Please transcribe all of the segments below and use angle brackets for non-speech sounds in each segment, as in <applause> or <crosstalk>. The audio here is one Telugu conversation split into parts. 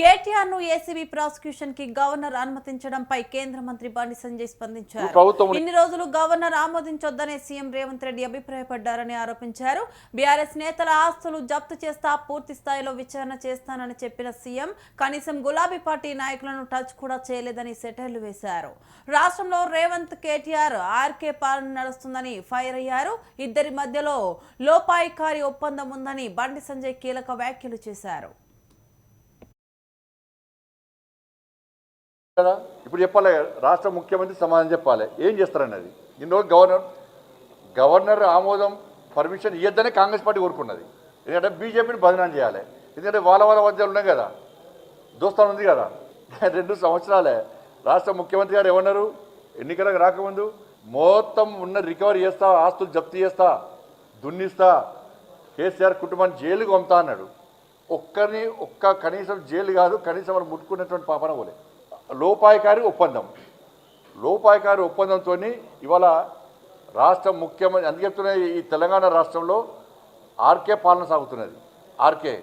కేటీఆర్ను ఏసీబీ ప్రాసిక్యూషన్కి గవర్నర్ అనుమతించడంపై కేంద్ర మంత్రి బండి సంజయ్ స్పందించారు. ఇన్ని రోజులు గవర్నర్ ఆమోదించొద్దనే సీఎం రేవంత్ రెడ్డి అభిప్రాయపడ్డారని ఆరోపించారు. బీఆర్ఎస్ నేతల ఆస్తులు జప్తు చేస్తా పూర్తి స్థాయిలో విచారణ చేస్తానని చెప్పిన సీఎం కనీసం గులాబీ పార్టీ నాయకులను టచ్ కూడా చేయలేదని సెటైర్లు వేశారు. రాష్ట్రంలో రేవంత్ కేటీఆర్ ఆర్కే పాలన నడుస్తుందని ఫైర్ అయ్యారు. ఇద్దరి మధ్యలో లోపాయికారి ఒప్పందం ఉందని బండి సంజయ్ కీలక వ్యాఖ్యలు చేశారు. కదా? ఇప్పుడు చెప్పాలి రాష్ట్ర ముఖ్యమంత్రి సమాధానం చెప్పాలి. ఏం చేస్తారన్నది ఇన్ని గవర్నర్ గవర్నర్ ఆమోదం పర్మిషన్ ఇవ్వద్దనే కాంగ్రెస్ పార్టీ కోరుకున్నది. ఎందుకంటే బీజేపీని బదనాం చేయాలి. ఎందుకంటే వాళ్ళ వాళ్ళ మధ్య ఉన్నాయి కదా? దోస్తాను ఉంది కదా? <laughs> రెండు సంవత్సరాలే. రాష్ట్ర ముఖ్యమంత్రి గారు ఏమన్నారు? ఎన్నికలకు రాకముందు మొత్తం ఉన్న రికవరీ చేస్తా ఆస్తులు జప్తు చేస్తా దున్నిస్తా కేసీఆర్ కుటుంబాన్ని జైలుకు పంపుతా అన్నాడు. ఒక్కరిని ఒక్క కనీసం జైలు కాదు కనీసం వాళ్ళు ముట్టుకున్నటువంటి పాపన పోలే. లోపాయకారి ఒప్పందం. లోపాయకారి ఒప్పందంతో ఇవాళ రాష్ట్ర ముఖ్యమంత్రి అందుకు చెప్తున్నా ఈ తెలంగాణ రాష్ట్రంలో ఆర్కే పాలన సాగుతున్నది. ఆర్కే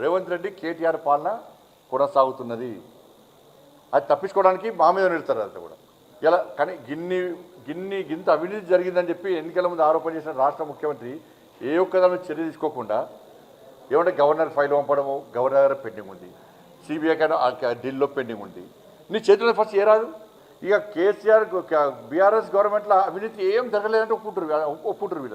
రేవంత్ రెడ్డి కేటీఆర్ పాలన కొనసాగుతున్నది. అది తప్పించుకోవడానికి మా మీద నిలుస్తారు అంతా కూడా. ఇలా కానీ గిన్ని గిన్ని గింత అవినీతి జరిగిందని చెప్పి ఎన్నికల ముందు ఆరోపణ చేసిన రాష్ట్ర ముఖ్యమంత్రి ఏ ఒక్కదాని చర్య తీసుకోకుండా ఏమంటే గవర్నర్ ఫైల్ పంపడము గవర్నర్ దగ్గర పెండింగ్ ఉంది. సిబిఐ కానీ ఢిల్లీలో పెండింగ్ ఉంది. నీ చేతిలో ఫస్ట్ ఏ రాదు? ఇక కేసీఆర్ బీఆర్ఎస్ గవర్నమెంట్లో అవినీతి ఏం జరగలేదంటే ఒప్పుకుంటారు ఒప్పుకుంటారు వీళ్ళు